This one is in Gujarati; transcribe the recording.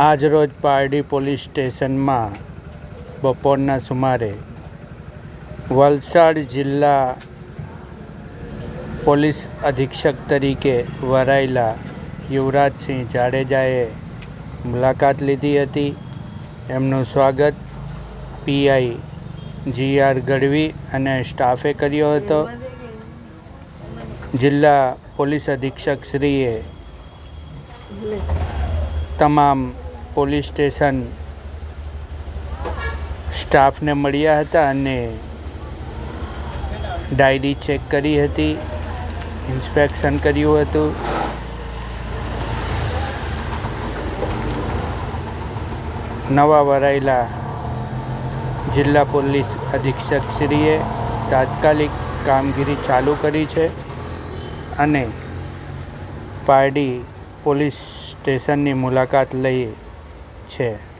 આજરોજ પારડી પોલીસ સ્ટેશનમાં બપોરના સુમારે વલસાડ જિલ્લા પોલીસ અધિક્ષક તરીકે વરાયેલા યુવરાજસિંહ જાડેજાએ મુલાકાત લીધી હતી. એમનું સ્વાગત પીઆઈ જી આર ગઢવી અને સ્ટાફે કર્યો હતો. જિલ્લા પોલીસ અધિક્ષક શ્રીએ તમામ પોલીસ સ્ટેશન સ્ટાફને મળ્યા હતા અને ડાયરી ચેક કરી હતી, ઇન્સ્પેક્શન કર્યું હતું. નવા વરાયેલા જિલ્લા પોલીસ અધિક્ષક શ્રીએ તાત્કાલિક કામગીરી ચાલુ કરી છે અને પારડી પોલીસ સ્ટેશનની મુલાકાત લઈ છે.